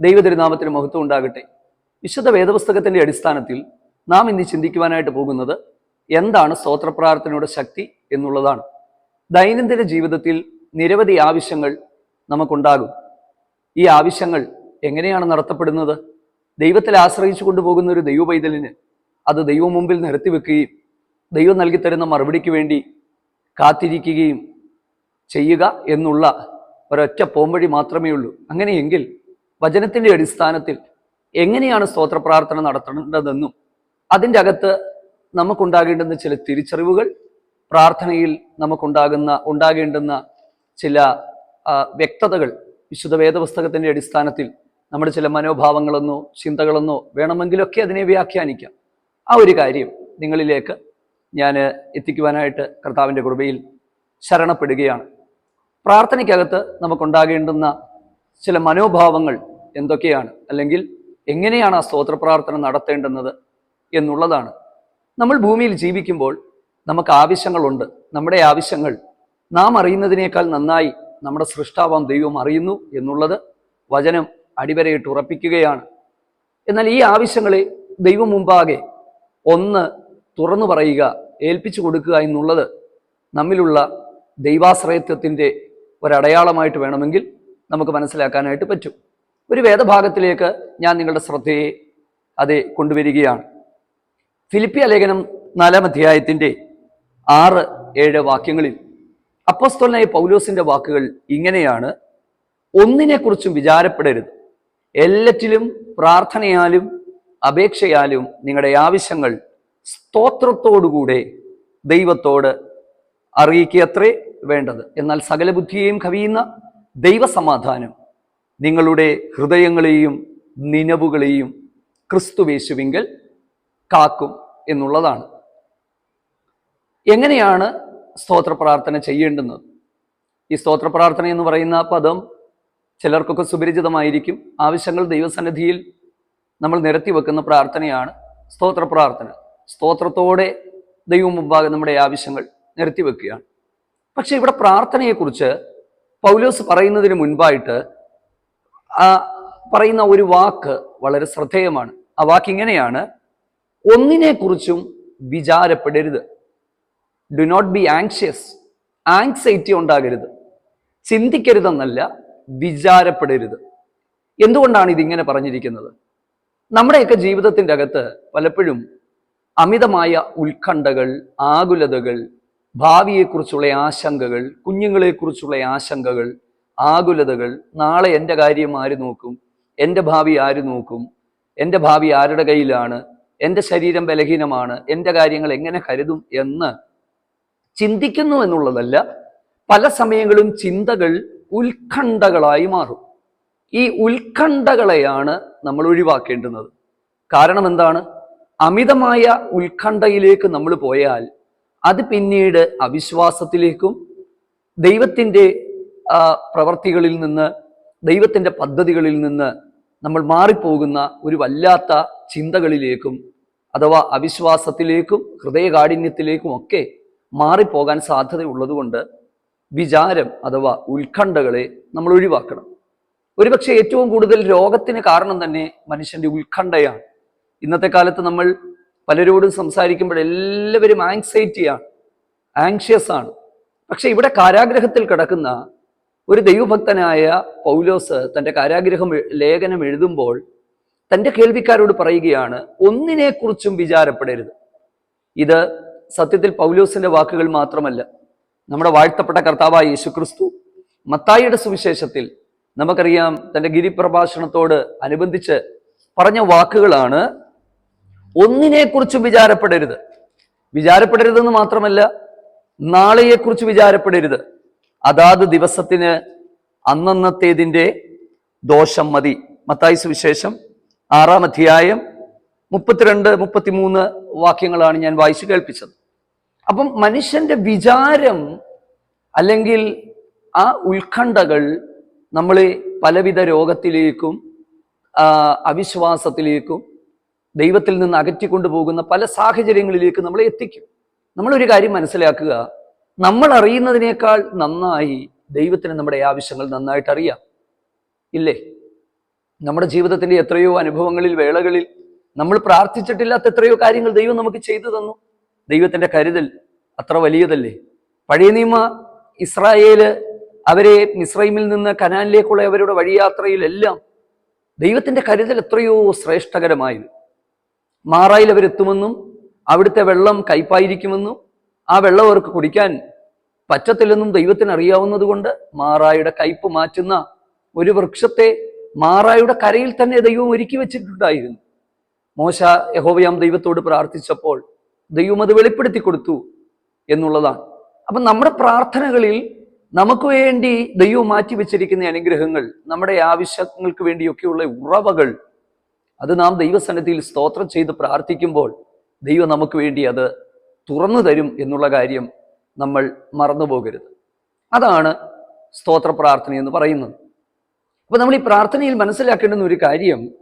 ദൈവതിരുനാമത്തിന് മഹത്വം ഉണ്ടാകട്ടെ. വിശുദ്ധ വേദപുസ്തകത്തിന്റെ അടിസ്ഥാനത്തിൽ നാം ഇന്ന് ചിന്തിക്കുവാനായിട്ട് പോകുന്നത് എന്താണ് സ്തോത്രപ്രാർത്ഥനയുടെ ശക്തി എന്നുള്ളതാണ്. ദൈനംദിന ജീവിതത്തിൽ നിരവധി ആവശ്യങ്ങൾ നമുക്കുണ്ടാകും. ഈ ആവശ്യങ്ങൾ എങ്ങനെയാണ് നടത്തപ്പെടുന്നത്? ദൈവത്തിൽ ആശ്രയിച്ചു കൊണ്ടുപോകുന്ന ഒരു ദൈവ പൈതലിന് അത് ദൈവം മുമ്പിൽ നിരത്തി വെക്കുകയും ദൈവം നൽകി തരുന്ന മറുപടിക്ക് വേണ്ടി കാത്തിരിക്കുകയും ചെയ്യുക എന്നുള്ള ഒരൊറ്റ പോംവഴി മാത്രമേ ഉള്ളൂ അങ്ങനെയെങ്കിൽ വചനത്തിന്റെ അടിസ്ഥാനത്തിൽ എങ്ങനെയാണ് സ്തോത്ര പ്രാർത്ഥന നടത്തേണ്ടതെന്നും അതിന്റെ അകത്ത് നമുക്കുണ്ടാകേണ്ടുന്ന ചില തിരിച്ചറിവുകൾ പ്രാർത്ഥനയിൽ നമുക്കുണ്ടാകുന്ന ഉണ്ടാകേണ്ടുന്ന ചില വ്യക്തതകൾ വിശുദ്ധ വേദപുസ്തകത്തിന്റെ അടിസ്ഥാനത്തിൽ നമ്മുടെ ചില മനോഭാവങ്ങളെന്നോ ചിന്തകളെന്നോ വേണമെങ്കിലൊക്കെ അതിനെ വ്യാഖ്യാനിക്കാം. ആ ഒരു കാര്യം നിങ്ങളിലേക്ക് ഞാൻ എത്തിക്കുവാനായിട്ട് കർത്താവിന്റെ കൃപയിൽ ശരണപ്പെടുകയാണ്. പ്രാർത്ഥനയ്ക്കകത്ത് നമുക്കുണ്ടാകേണ്ടുന്ന ചില മനോഭാവങ്ങൾ എന്തൊക്കെയാണ്? അല്ലെങ്കിൽ എങ്ങനെയാണ് ആ സ്തോത്ര പ്രാർത്ഥന നടത്തേണ്ടുന്നത് എന്നുള്ളതാണ്. നമ്മൾ ഭൂമിയിൽ ജീവിക്കുമ്പോൾ നമുക്ക് ആവശ്യങ്ങളുണ്ട്. നമ്മുടെ ആവശ്യങ്ങൾ നാം അറിയുന്നതിനേക്കാൾ നന്നായി നമ്മുടെ സൃഷ്ടാവാം ദൈവം അറിയുന്നു എന്നുള്ളത് വചനം അടിവരയിട്ട് ഉറപ്പിക്കുകയാണ്. എന്നാൽ ഈ ആവശ്യങ്ങളെ ദൈവം മുമ്പാകെ ഒന്ന് തുറന്നു പറയുക ഏൽപ്പിച്ചു കൊടുക്കുക എന്നുള്ളത് നമ്മിലുള്ള ദൈവാശ്രയത്വത്തിന്റെ ഒരടയാളമായിട്ട് വേണമെങ്കിൽ നമുക്ക് മനസ്സിലാക്കാനായിട്ട് പറ്റും. ഒരു വേദഭാഗത്തിലേക്ക് ഞാൻ നിങ്ങളുടെ ശ്രദ്ധയെ അത് കൊണ്ടുവരികയാണ്. ഫിലിപ്പിയ ലേഖനം നാലാം അധ്യായത്തിന്റെ ആറ് ഏഴ് വാക്യങ്ങളിൽ അപ്പോസ്തലനായ പൗലോസിന്റെ വാക്കുകൾ ഇങ്ങനെയാണ്. ഒന്നിനെക്കുറിച്ചും വിചാരപ്പെടരുത്. എല്ലാറ്റിലും പ്രാർത്ഥനയാലും അപേക്ഷയാലും നിങ്ങളുടെ ആവശ്യങ്ങൾ സ്തോത്രത്തോടുകൂടെ ദൈവത്തോട് അറിയിക്കത്രേ വേണ്ടത്. എന്നാൽ സകല ബുദ്ധിയെയും കവിയുന്ന ദൈവസമാധാനം നിങ്ങളുടെ ഹൃദയങ്ങളെയും നിലവുകളെയും ക്രിസ്തുവേശുവിങ്കൽ കാക്കും എന്നുള്ളതാണ്. എങ്ങനെയാണ് സ്തോത്ര പ്രാർത്ഥന ചെയ്യേണ്ടുന്നത്? ഈ സ്തോത്ര പ്രാർത്ഥന എന്ന് പറയുന്ന പദം ചിലർക്കൊക്കെ സുപരിചിതമായിരിക്കും. ആവശ്യങ്ങൾ ദൈവസന്നിധിയിൽ നമ്മൾ നിരത്തി വെക്കുന്ന പ്രാർത്ഥനയാണ് സ്തോത്ര പ്രാർത്ഥന സ്തോത്രത്തോടെ ദൈവം മുമ്പാകെ നമ്മുടെ ആവശ്യങ്ങൾ നിരത്തി വെക്കുകയാണ്. പക്ഷെ ഇവിടെ പ്രാർത്ഥനയെക്കുറിച്ച് പൗലോസ് പറയുന്നതിന് മുൻപായിട്ട് പറയുന്ന ഒരു വാക്ക് വളരെ ശ്രദ്ധേയമാണ്. ആ വാക്ക് ഇങ്ങനെയാണ് ഒന്നിനെക്കുറിച്ചും വിചാരപ്പെടരുത്. Do not be anxious anxiety ഉണ്ടാകരുത്. ചിന്തിക്കരുതെന്നല്ല വിചാരപ്പെടരുത്. എന്തുകൊണ്ടാണ് ഇതിങ്ങനെ പറഞ്ഞിരിക്കുന്നത്? നമ്മുടെയൊക്കെ ജീവിതത്തിന്റെ അകത്ത് പലപ്പോഴും അമിതമായ ഉത്കണ്ഠകൾ ആകുലതകൾ ഭാവിയെക്കുറിച്ചുള്ള ആശങ്കകൾ കുഞ്ഞുങ്ങളെക്കുറിച്ചുള്ള ആശങ്കകൾ ആകുലതകൾ നാളെ എന്റെ കാര്യം ആര് നോക്കും? എന്റെ ഭാവി ആര് നോക്കും? എന്റെ ഭാവി ആരുടെ കയ്യിലാണ്? എന്റെ ശരീരം ബലഹീനമാണ്? എന്റെ കാര്യങ്ങൾ എങ്ങനെ കരുതും എന്ന് ചിന്തിക്കുന്നു എന്നുള്ളതല്ല പല സമയങ്ങളും ചിന്തകൾ ഉത്കണ്ഠകളായി മാറും. ഈ ഉത്കണ്ഠകളെയാണ് നമ്മൾ ഒഴിവാക്കേണ്ടുന്നത്. കാരണം എന്താണ്? അമിതമായ ഉത്കണ്ഠയിലേക്ക് നമ്മൾ പോയാൽ അത് പിന്നീട് അവിശ്വാസത്തിലേക്കും ദൈവത്തിന്റെ പ്രവർത്തികളിൽ നിന്ന് ദൈവത്തിന്റെ പദ്ധതികളിൽ നിന്ന് നമ്മൾ മാറിപ്പോകുന്ന ഒരു വല്ലാത്ത ചിന്തകളിലേക്കും അഥവാ അവിശ്വാസത്തിലേക്കും ഹൃദയകാഠിന്യത്തിലേക്കും ഒക്കെ മാറിപ്പോകാൻ സാധ്യതയുള്ളതുകൊണ്ട് വിചാരം അഥവാ ഉത്കണ്ഠകളെ നമ്മൾ ഒഴിവാക്കണം. ഒരുപക്ഷെ ഏറ്റവും കൂടുതൽ രോഗത്തിന് കാരണം തന്നെ മനുഷ്യന്റെ ഉത്കണ്ഠയാണ്. ഇന്നത്തെ കാലത്ത് നമ്മൾ പലരോടും സംസാരിക്കുമ്പോൾ എല്ലാവരും ആങ്സൈറ്റിയാണ് ആങ്ഷ്യസ് ആണ്. പക്ഷെ ഇവിടെ കാരാഗ്രഹത്തിൽ കിടക്കുന്ന ഒരു ദൈവഭക്തനായ പൗലോസ് തന്റെ കാരാഗ്രഹം ലേഖനം എഴുതുമ്പോൾ തന്റെ കേൾവിക്കാരോട് പറയുകയാണ് ഒന്നിനെക്കുറിച്ചും വിചാരപ്പെടരുത്. ഇത് സത്യത്തിൽ പൗലോസിന്റെ വാക്കുകൾ മാത്രമല്ല നമ്മുടെ വാഴ്ത്തപ്പെട്ട കർത്താവായ യേശുക്രിസ്തു മത്തായിയുടെ സുവിശേഷത്തിൽ നമുക്കറിയാം തന്റെ ഗിരിപ്രഭാഷണത്തോട് അനുബന്ധിച്ച് പറഞ്ഞ വാക്കുകളാണ് ഒന്നിനെക്കുറിച്ചും വിചാരപ്പെടരുത്. വിചാരപ്പെടരുതെന്ന് മാത്രമല്ല നാളെയെക്കുറിച്ച് വിചാരപ്പെടരുത്. അതാത് ദിവസത്തിന് അന്നന്നത്തേതിന്റെ ദോഷം മതി. മത്തായി സുവിശേഷം ആറാം അധ്യായം മുപ്പത്തിരണ്ട് മുപ്പത്തിമൂന്ന് വാക്യങ്ങളാണ് ഞാൻ വായിച്ചു കേൾപ്പിച്ചത്. അപ്പം മനുഷ്യന്റെ വിചാരം അല്ലെങ്കിൽ ആ ഉത്കണ്ഠകൾ നമ്മളെ പലവിധ രോഗത്തിലേക്കും അവിശ്വാസത്തിലേക്കും ദൈവത്തിൽ നിന്ന് അകറ്റിക്കൊണ്ടു പോകുന്ന പല സാഹചര്യങ്ങളിലേക്ക് നമ്മളെ എത്തിക്കും. നമ്മളൊരു കാര്യം മനസ്സിലാക്കുക. നമ്മൾ അറിയുന്നതിനേക്കാൾ നന്നായി ദൈവത്തിന് നമ്മുടെ ആവശ്യങ്ങൾ നന്നായിട്ട് അറിയാം. ഇല്ലേ? നമ്മുടെ ജീവിതത്തിന്റെ എത്രയോ അനുഭവങ്ങളിൽ വേളകളിൽ നമ്മൾ പ്രാർത്ഥിച്ചിട്ടില്ലാത്ത എത്രയോ കാര്യങ്ങൾ ദൈവം നമുക്ക് ചെയ്തു തന്നു. ദൈവത്തിന്റെ കരുതൽ അത്ര വലിയതല്ലേ? പഴയ നിയമ ഇസ്രായേൽ അവരെ മിസ്രൈമിൽ നിന്ന് കനാലിലേക്കുള്ള അവരുടെ വഴിയാത്രയിലെല്ലാം ദൈവത്തിന്റെ കരുതൽ എത്രയോ ശ്രേഷ്ഠകരമായത് മാറായിൽ അവരെത്തുമെന്നും അവിടുത്തെ വെള്ളം കയ്പായിരിക്കുമെന്നും ആ വെള്ളം അവർക്ക് കുടിക്കാൻ പറ്റത്തില്ലെന്നും ദൈവത്തിന് അറിയാവുന്നത് കൊണ്ട് മാറായുടെ കയ്പ് മാറ്റുന്ന ഒരു വൃക്ഷത്തെ മാറായുടെ കരയിൽ തന്നെ ദൈവം ഒരുക്കി വെച്ചിട്ടുണ്ടായിരുന്നു. മോശ യഹോവയാം ദൈവത്തോട് പ്രാർത്ഥിച്ചപ്പോൾ ദൈവം അത് വെളിപ്പെടുത്തി കൊടുത്തു എന്നുള്ളതാണ്. അപ്പം നമ്മുടെ പ്രാർത്ഥനകളിൽ നമുക്ക് വേണ്ടി ദൈവം മാറ്റി വെച്ചിരിക്കുന്ന അനുഗ്രഹങ്ങൾ നമ്മുടെ ആവശ്യങ്ങൾക്ക് വേണ്ടിയൊക്കെയുള്ള ഉറവകൾ അത് നാം ദൈവസന്നിധിയിൽ സ്തോത്രം ചെയ്ത് പ്രാർത്ഥിക്കുമ്പോൾ ദൈവം നമുക്ക് വേണ്ടി അത് തുറന്നു തരും എന്നുള്ള കാര്യം നമ്മൾ മറന്നുപോകരുത്. അതാണ് സ്തോത്ര പ്രാർത്ഥന എന്ന് പറയുന്നത്. അപ്പൊ നമ്മൾ ഈ പ്രാർത്ഥനയിൽ മനസ്സിലാക്കേണ്ടുന്ന ഒരു കാര്യം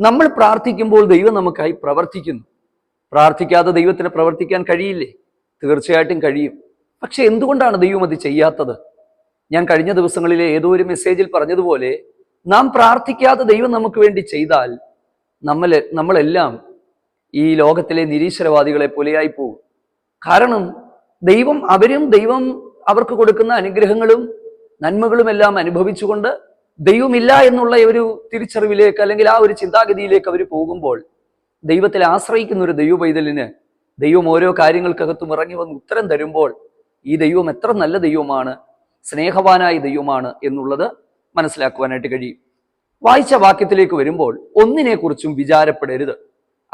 നമ്മൾ പ്രാർത്ഥിക്കുമ്പോൾ ദൈവം നമുക്കായി പ്രവർത്തിക്കുന്നു. പ്രാർത്ഥിക്കാതെ ദൈവത്തിന് പ്രവർത്തിക്കാൻ കഴിയില്ലേ? തീർച്ചയായിട്ടും കഴിയും. പക്ഷെ എന്തുകൊണ്ടാണ് ദൈവം അത് ചെയ്യാത്തത്? ഞാൻ കഴിഞ്ഞ ദിവസങ്ങളിലെ ഏതോ ഒരു മെസ്സേജിൽ പറഞ്ഞതുപോലെ നാം പ്രാർത്ഥിക്കാതെ ദൈവം നമുക്ക് വേണ്ടി ചെയ്താൽ നമ്മൾ നമ്മളെല്ലാം ഈ ലോകത്തിലെ നിരീശ്വരവാദികളെ പോലെയായി പോകും. കാരണം ദൈവം അവരും ദൈവം അവർക്ക് കൊടുക്കുന്ന അനുഗ്രഹങ്ങളും നന്മകളും എല്ലാം അനുഭവിച്ചുകൊണ്ട് ദൈവമില്ല എന്നുള്ള ഒരു തിരിച്ചറിവിലേക്ക് അല്ലെങ്കിൽ ആ ഒരു ചിന്താഗതിയിലേക്ക് അവർ പോകുമ്പോൾ ദൈവത്തിൽ ആശ്രയിക്കുന്ന ഒരു ദൈവ പൈതലിന് ദൈവം ഓരോ കാര്യങ്ങൾക്കകത്തും ഇറങ്ങി വന്ന് ഉത്തരം തരുമ്പോൾ ഈ ദൈവം എത്ര നല്ല ദൈവമാണ് സ്നേഹവാനായ ദൈവമാണ് എന്നുള്ളത് മനസ്സിലാക്കുവാനായിട്ട് കഴിയും. വായിച്ച വാക്യത്തിലേക്ക് വരുമ്പോൾ ഒന്നിനെക്കുറിച്ചും വിചാരപ്പെടരുത്.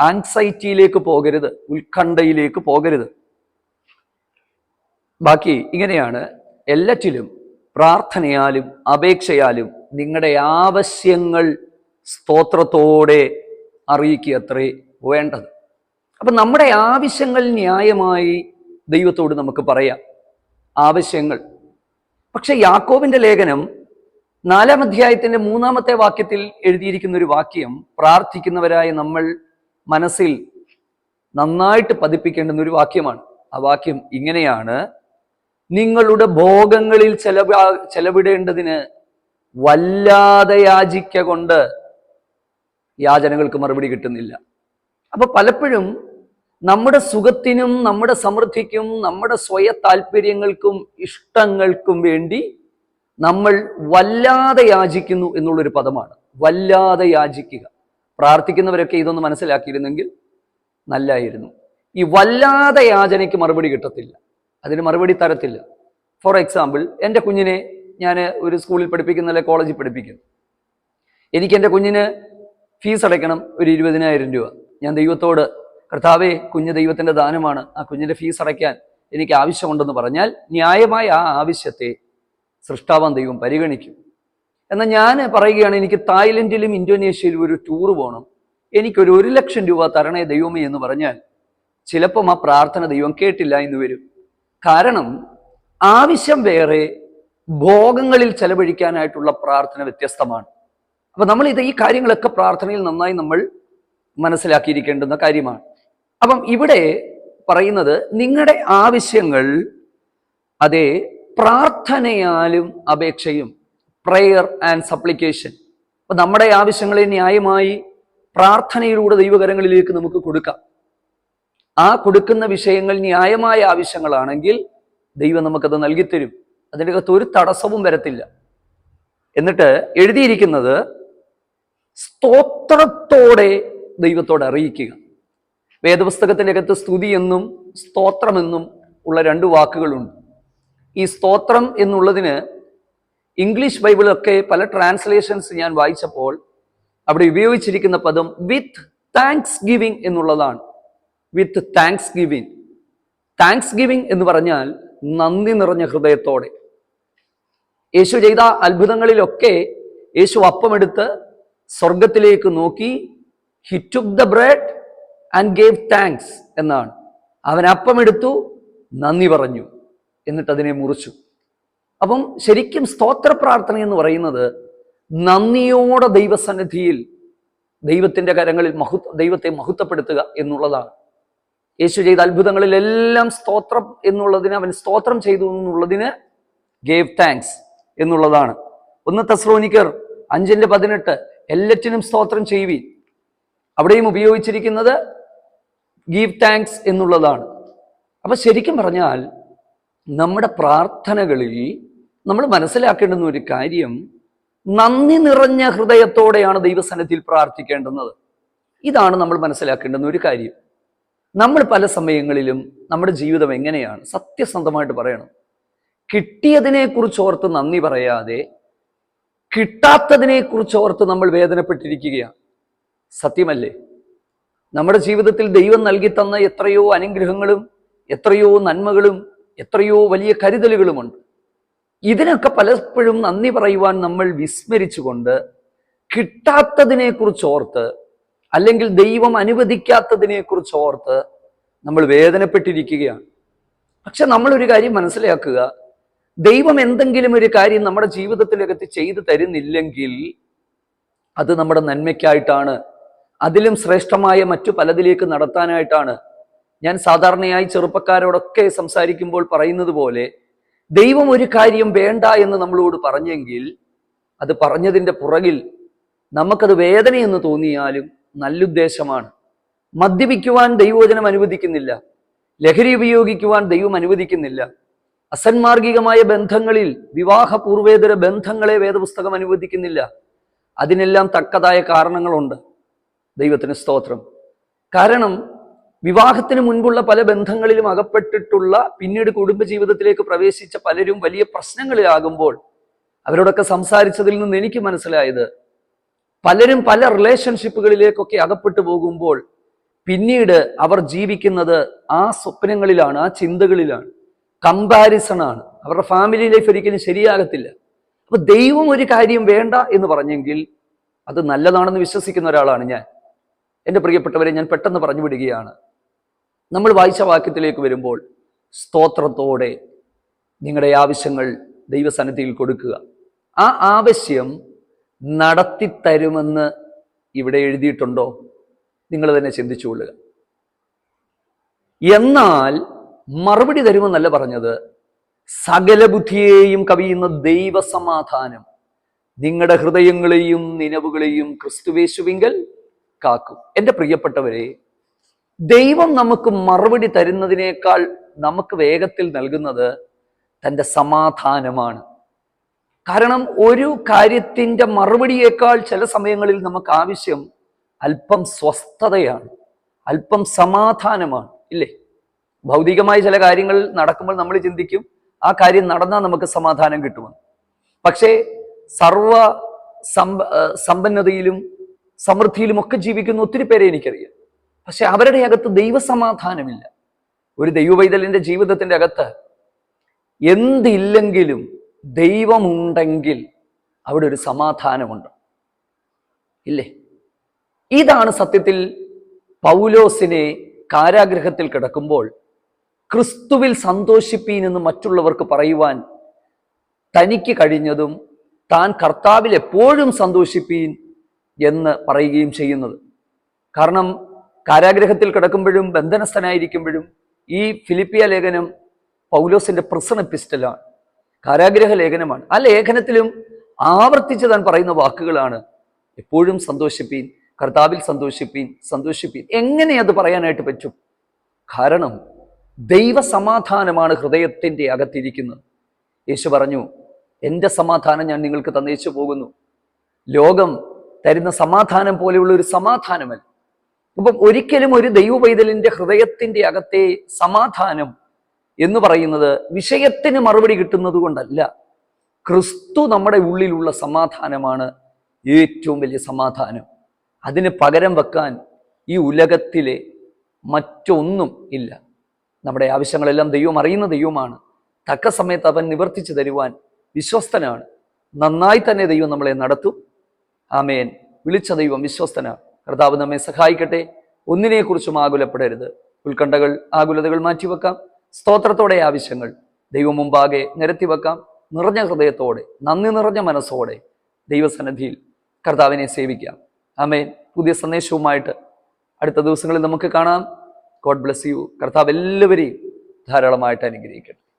ആൻസൈറ്റിയിലേക്ക് പോകരുത് ഉത്കണ്ഠയിലേക്ക് പോകരുത്. ബാക്കി ഇങ്ങനെയാണ് എല്ലാറ്റിലും പ്രാർത്ഥനയാലും അപേക്ഷയാലും നിങ്ങളുടെ ആവശ്യങ്ങൾ സ്തോത്രത്തോടെ അറിയിക്കുക അത്രേ വേണ്ടത്. അപ്പം നമ്മുടെ ആവശ്യങ്ങൾ ന്യായമായി ദൈവത്തോട് നമുക്ക് പറയാം. ആവശ്യങ്ങൾ. പക്ഷെ യാക്കോവിന്റെ ലേഖനം നാലാം അധ്യായത്തിന്റെ മൂന്നാമത്തെ വാക്യത്തിൽ എഴുതിയിരിക്കുന്ന ഒരു വാക്യം പ്രാർത്ഥിക്കുന്നവരായ നമ്മൾ മനസ്സിൽ നന്നായിട്ട് പതിപ്പിക്കേണ്ടുന്ന ഒരു വാക്യമാണ്. ആ വാക്യം ഇങ്ങനെയാണ് നിങ്ങളുടെ ഭോഗങ്ങളിൽ ചെലവ ചെലവിടേണ്ടതിന് വല്ലാതെ യാചിക്ക കൊണ്ട് യാചനകൾക്ക് മറുപടി കിട്ടുന്നില്ല. അപ്പൊ പലപ്പോഴും നമ്മുടെ സുഖത്തിനും നമ്മുടെ സമൃദ്ധിക്കും നമ്മുടെ സ്വയ താല്പര്യങ്ങൾക്കും ഇഷ്ടങ്ങൾക്കും വേണ്ടി നമ്മൾ വല്ലാതെ യാചിക്കുന്നു എന്നുള്ളൊരു പദമാണ്. വല്ലാതെ യാചിക്കുക. പ്രാർത്ഥിക്കുന്നവരൊക്കെ ഇതൊന്ന് മനസ്സിലാക്കിയിരുന്നെങ്കിൽ നല്ലായിരുന്നു. ഈ വല്ലാതെ യാചനയ്ക്ക് മറുപടി കിട്ടത്തില്ല. അതിന് മറുപടി തരത്തില്ല. ഫോർ എക്സാമ്പിൾ എന്റെ കുഞ്ഞിനെ ഞാൻ ഒരു സ്കൂളിൽ പഠിപ്പിക്കുന്ന അല്ലെങ്കിൽ കോളേജിൽ പഠിപ്പിക്കുന്നു. എനിക്ക് എന്റെ കുഞ്ഞിന് ഫീസ് അടയ്ക്കണം ഒരു ഇരുപതിനായിരം രൂപ. ഞാൻ ദൈവത്തോട് കർത്താവേ കുഞ്ഞ് ദൈവത്തിന്റെ ദാനമാണ്. ആ കുഞ്ഞിന്റെ ഫീസ് അടയ്ക്കാൻ എനിക്ക് ആവശ്യമുണ്ടെന്ന് പറഞ്ഞാൽ ന്യായമായ ആ ആവശ്യത്തെ സൃഷ്ടാവാൻ ദൈവം പരിഗണിക്കും. എന്നാൽ ഞാൻ പറയുകയാണ് എനിക്ക് തായ്ലൻഡിലും ഇന്തോനേഷ്യയിലും ഒരു ടൂർ പോകണം എനിക്കൊരു ഒരു ലക്ഷം രൂപ തരണേ ദൈവമേ എന്ന് പറഞ്ഞാൽ ചിലപ്പം ആ പ്രാർത്ഥന ദൈവം കേട്ടില്ല എന്ന് വരും. കാരണം ആവശ്യം വേറെ ഭോഗങ്ങളിൽ ചെലവഴിക്കാനായിട്ടുള്ള പ്രാർത്ഥന വ്യത്യസ്തമാണ്. അപ്പൊ നമ്മൾ ഇത് ഈ കാര്യങ്ങളൊക്കെ പ്രാർത്ഥനയിൽ നന്നായി നമ്മൾ മനസ്സിലാക്കിയിരിക്കേണ്ടുന്ന കാര്യമാണ്. അപ്പം ഇവിടെ പറയുന്നത് നിങ്ങളുടെ ആവശ്യങ്ങൾ അതേ പ്രാർത്ഥനയാലും അപേക്ഷയും പ്രെയർ ആൻഡ് സപ്ലിക്കേഷൻ അപ്പൊ നമ്മുടെ ആവശ്യങ്ങളെ ന്യായമായി പ്രാർത്ഥനയിലൂടെ ദൈവകരങ്ങളിലേക്ക് നമുക്ക് കൊടുക്കാം. ആ കൊടുക്കുന്ന വിഷയങ്ങൾ ന്യായമായ ആവശ്യങ്ങളാണെങ്കിൽ ദൈവം നമുക്കത് നൽകിത്തരും. അതിന്റെ അകത്ത് ഒരു തടസ്സവും വരത്തില്ല. എന്നിട്ട് എഴുതിയിരിക്കുന്നത് സ്തോത്രത്തോടെ ദൈവത്തോട് അറിയിക്കുക. വേദപുസ്തകത്തിന്റെ അകത്ത് സ്തുതി എന്നും സ്തോത്രമെന്നും ഉള്ള രണ്ട് വാക്കുകളുണ്ട്. ഈ സ്തോത്രം എന്നുള്ളതിന് ഇംഗ്ലീഷ് ബൈബിളൊക്കെ പല ട്രാൻസ്ലേഷൻസ് ഞാൻ വായിച്ചപ്പോൾ അവിടെ ഉപയോഗിച്ചിരിക്കുന്ന പദം വിത്ത് താങ്ക്സ് ഗിവിംഗ് എന്നുള്ളതാണ്. With thanksgiving thanksgiving എന്ന് പറഞ്ഞാൽ നന്ദി നിറഞ്ഞ ഹൃദയത്തോടെ. യേശു ചെയ്ത അത്ഭുതങ്ങളിലൊക്കെ യേശു അപ്പമെടുത്ത് സ്വർഗത്തിലേക്ക് നോക്കി he took the bread and gave thanks എന്നാണ്. അവൻ അപ്പമെടുത്തു നന്ദി പറഞ്ഞു. എന്നിട്ട് അതിനെ മുറിച്ചു. അപ്പം ശരിക്കും സ്തോത്ര പ്രാർത്ഥന എന്ന് പറയുന്നത് നന്ദിയോടെ ദൈവസന്നിധിയിൽ ദൈവത്തിന്റെ കരങ്ങളിൽ മഹു ദൈവത്തെ മഹത്വപ്പെടുത്തുക എന്നുള്ളതാണ്. യേശു ചെയ്ത അത്ഭുതങ്ങളിലെല്ലാം സ്തോത്രം എന്നുള്ളതിന് അവൻ സ്തോത്രം ചെയ്തു എന്നുള്ളതിന് ഗേവ് താങ്ക്സ് എന്നുള്ളതാണ്. ഒന്ന് തസ്രോനിക്കർ അഞ്ചിന്റെ പതിനെട്ട് എല്ലാറ്റിനും സ്തോത്രം ചെയ്യുവീൻ. അവിടെയും ഉപയോഗിച്ചിരിക്കുന്നത് ഗീവ് താങ്ക്സ് എന്നുള്ളതാണ്. അപ്പൊ ശരിക്കും പറഞ്ഞാൽ നമ്മുടെ പ്രാർത്ഥനകളിൽ നമ്മൾ മനസ്സിലാക്കേണ്ടുന്ന ഒരു കാര്യം നന്ദി നിറഞ്ഞ ഹൃദയത്തോടെയാണ് ദൈവസനത്തിൽ പ്രാർത്ഥിക്കേണ്ടുന്നത്. ഇതാണ് നമ്മൾ മനസ്സിലാക്കേണ്ടുന്ന ഒരു കാര്യം. നമ്മൾ പല സമയങ്ങളിലും നമ്മുടെ ജീവിതം എങ്ങനെയാണ്? സത്യസന്ധമായിട്ട് പറയണം. കിട്ടിയതിനെ കുറിച്ച് ഓർത്ത് നന്ദി പറയാതെ കിട്ടാത്തതിനെ കുറിച്ച് ഓർത്ത് നമ്മൾ വേദനപ്പെട്ടിരിക്കുകയാണ്. സത്യമല്ലേ? നമ്മുടെ ജീവിതത്തിൽ ദൈവം നൽകി തന്ന എത്രയോ അനുഗ്രഹങ്ങളും എത്രയോ നന്മകളും എത്രയോ വലിയ കരുതലുകളുമുണ്ട്. ഇതിനൊക്കെ പലപ്പോഴും നന്ദി പറയുവാൻ നമ്മൾ വിസ്മരിച്ചുകൊണ്ട് കിട്ടാത്തതിനെക്കുറിച്ച് ഓർത്ത് അല്ലെങ്കിൽ ദൈവം അനുവദിക്കാത്തതിനെക്കുറിച്ച് ഓർത്ത് നമ്മൾ വേദനപ്പെട്ടിരിക്കുകയാണ്. പക്ഷെ നമ്മളൊരു കാര്യം മനസ്സിലാക്കുക. ദൈവം എന്തെങ്കിലും ഒരു കാര്യം നമ്മുടെ ജീവിതത്തിലകത്ത് ചെയ്തു തരുന്നില്ലെങ്കിൽ അത് നമ്മുടെ നന്മയ്ക്കായിട്ടാണ്. അതിലും ശ്രേഷ്ഠമായ മറ്റു പലതിലേക്ക് നടത്താനായിട്ടാണ് ഞാൻ സാധാരണയായി ചെറുപ്പക്കാരോടൊക്കെ സംസാരിക്കുമ്പോൾ പറയുന്നത് പോലെ ദൈവം ഒരു കാര്യം വേണ്ട എന്ന് നമ്മളോട് പറഞ്ഞെങ്കിൽ അത് പറഞ്ഞതിന്റെ പുറകിൽ നമുക്കത് വേദനയെന്ന് തോന്നിയാലും നല്ലുദ്ദേശമാണ്. മദ്യപിക്കുവാൻ ദൈവവചനം അനുവദിക്കുന്നില്ല. ലഹരി ഉപയോഗിക്കുവാൻ ദൈവം അനുവദിക്കുന്നില്ല. അസന്മാർഗികമായ ബന്ധങ്ങളിൽ വിവാഹപൂർവേതര ബന്ധങ്ങളെ വേദപുസ്തകം അനുവദിക്കുന്നില്ല. അതിനെല്ലാം തക്കതായ കാരണങ്ങളുണ്ട്. ദൈവത്തിന് സ്തോത്രം. കാരണം വിവാഹത്തിന് മുൻപുള്ള പല ബന്ധങ്ങളിലും അകപ്പെട്ടിട്ടുള്ള പിന്നീട് കുടുംബജീവിതത്തിലേക്ക് പ്രവേശിച്ച പലരും വലിയ പ്രശ്നങ്ങളിലാകുമ്പോൾ അവരോടൊക്കെ സംസാരിച്ചതിൽ നിന്ന് എനിക്ക് മനസ്സിലായത് പലരും പല റിലേഷൻഷിപ്പുകളിലേക്കൊക്കെ അകപ്പെട്ടു പോകുമ്പോൾ പിന്നീട് അവർ ജീവിക്കുന്നത് ആ സ്വപ്നങ്ങളിലാണ് ആ ചിന്തകളിലാണ്. കമ്പാരിസൺ ആണ് അവരുടെ ഫാമിലി ലൈഫ് ഒരിക്കലും ശരിയാകത്തില്ല. അപ്പൊ ദൈവം ഒരു കാര്യം വേണ്ട എന്ന് പറഞ്ഞെങ്കിൽ അത് നല്ലതാണെന്ന് വിശ്വസിക്കുന്ന ഒരാളാണ് ഞാൻ. എന്റെ പ്രിയപ്പെട്ടവരെ ഞാൻ പെട്ടെന്ന് പറഞ്ഞു വിടുകയാണ്. നമ്മൾ വായിച്ച വാക്യത്തിലേക്ക് വരുമ്പോൾ സ്തോത്രത്തോടെ നിങ്ങളുടെ ആവശ്യങ്ങൾ ദൈവസന്നിധിയിൽ കൊടുക്കുക. ആ ആവശ്യം നടത്തിത്തരുമെന്ന് ഇവിടെ എഴുതിയിട്ടുണ്ടോ? നിങ്ങൾ തന്നെ ചിന്തിച്ചു ചിന്തിച്ചുകൊള്ളുക എന്നാൽ മറുപടി തരുമെന്നല്ല പറഞ്ഞത് സകല ബുദ്ധിയെയും കവിയുന്ന ദൈവസമാധാനം നിങ്ങളുടെ ഹൃദയങ്ങളെയും നിലവുകളെയും ക്രിസ്തുവേശുവിങ്കൽ കാക്കും. എന്റെ പ്രിയപ്പെട്ടവരെ ദൈവം നമുക്ക് മറുപടി തരുന്നതിനേക്കാൾ നമുക്ക് വേഗത്തിൽ നൽകുന്നത് തന്റെ സമാധാനമാണ്. കാരണം ഒരു കാര്യത്തിന്റെ മറുപടിയേക്കാൾ ചില സമയങ്ങളിൽ നമുക്ക് ആവശ്യം അല്പം സ്വസ്ഥതയാണ് അല്പം സമാധാനമാണ് ഇല്ലേ? ഭൗതികമായ ചില കാര്യങ്ങൾ നടക്കുമ്പോൾ നമ്മൾ ചിന്തിക്കും ആ കാര്യം നടന്നാൽ നമുക്ക് സമാധാനം കിട്ടുമെന്ന് പക്ഷേ സർവ സമ്പന്നതയിലും സമൃദ്ധിയിലും ഒക്കെ ജീവിക്കുന്ന ഒത്തിരി പേരെ എനിക്കറിയാം. പക്ഷെ അവരുടെ അകത്ത് ദൈവസമാധാനമില്ല. ഒരു ദൈവവൈതലിന്റെ ജീവിതത്തിന്റെ അകത്ത് എന്തില്ലെങ്കിലും ദൈവമുണ്ടെങ്കിൽ അവിടെ ഒരു സമാധാനമുണ്ട്. ഇല്ലേ? ഇതാണ് സത്യത്തിൽ പൗലോസിനെ കാരാഗ്രഹത്തിൽ കിടക്കുമ്പോൾ ക്രിസ്തുവിൽ സന്തോഷിപ്പീൻ എന്ന് മറ്റുള്ളവർക്ക് പറയുവാൻ തനിക്ക് കഴിഞ്ഞതും താൻ കർത്താവിൽ എപ്പോഴും സന്തോഷിപ്പീൻ എന്ന് പറയുകയും ചെയ്യുന്നത്. കാരണം കാരാഗ്രഹത്തിൽ കിടക്കുമ്പോഴും ബന്ധനസ്ഥനായിരിക്കുമ്പോഴും ഈ ഫിലിപ്പിയ ലേഖനം പൗലോസിന്റെ പ്രസൺ പിസ്റ്റലാണ് കാരാഗ്രഹ ലേഖനമാണ്. ആ ലേഖനത്തിലും ആവർത്തിച്ച് താൻ പറയുന്ന വാക്കുകളാണ് എപ്പോഴും സന്തോഷിപ്പീൻ കർത്താവിൽ സന്തോഷിപ്പീൻ സന്തോഷിപ്പീൻ. എങ്ങനെ അത് പറയാനായിട്ട് പറ്റും? കാരണം ദൈവസമാധാനമാണ് ഹൃദയത്തിന്റെ അകത്തിരിക്കുന്നത്. യേശു പറഞ്ഞു എന്റെ സമാധാനം ഞാൻ നിങ്ങൾക്ക് തന്നേച്ചു പോകുന്നു. ലോകം തരുന്ന സമാധാനം പോലെയുള്ള ഒരു സമാധാനമല്ല. അപ്പം ഒരിക്കലും ഒരു ദൈവ പൈതലിന്റെ ഹൃദയത്തിന്റെ അകത്തെ സമാധാനം എന്ന് പറയുന്നത് വിഷയത്തിന് മറുപടി കിട്ടുന്നത് കൊണ്ടല്ല. ക്രിസ്തു നമ്മുടെ ഉള്ളിലുള്ള സമാധാനമാണ് ഏറ്റവും വലിയ സമാധാനം. അതിന് പകരം വെക്കാൻ ഈ ഉലകത്തിലെ മറ്റൊന്നും ഇല്ല. നമ്മുടെ ആവശ്യങ്ങളെല്ലാം ദൈവം അറിയുന്ന ദൈവമാണ്. തക്ക സമയത്ത് അവൻ നിവർത്തിച്ചു തരുവാൻ വിശ്വസ്തനാണ്. നന്നായി തന്നെ ദൈവം നമ്മളെ നടത്തും. ആമേൻ. വിളിച്ച ദൈവം വിശ്വസ്തനാണ്. കർത്താവ് നമ്മെ സഹായിക്കട്ടെ. ഒന്നിനെക്കുറിച്ചും ആകുലപ്പെടരുത്. ഉത്കണ്ഠകൾ ആകുലതകൾ മാറ്റിവെക്കാം. സ്തോത്രത്തോടെ ആവശ്യങ്ങൾ ദൈവം മുമ്പാകെ നിരത്തിവെക്കാം. നിറഞ്ഞ ഹൃദയത്തോടെ നന്ദി നിറഞ്ഞ മനസ്സോടെ ദൈവസന്നിധിയിൽ കർത്താവിനെ സേവിക്കാം. ആമേൻ. പുതിയ സന്ദേശവുമായിട്ട് അടുത്ത ദിവസങ്ങളിൽ നമുക്ക് കാണാം. God bless you. കർത്താവ് എല്ലാവരെയും ധാരാളമായിട്ട് അനുഗ്രഹിക്കട്ടെ.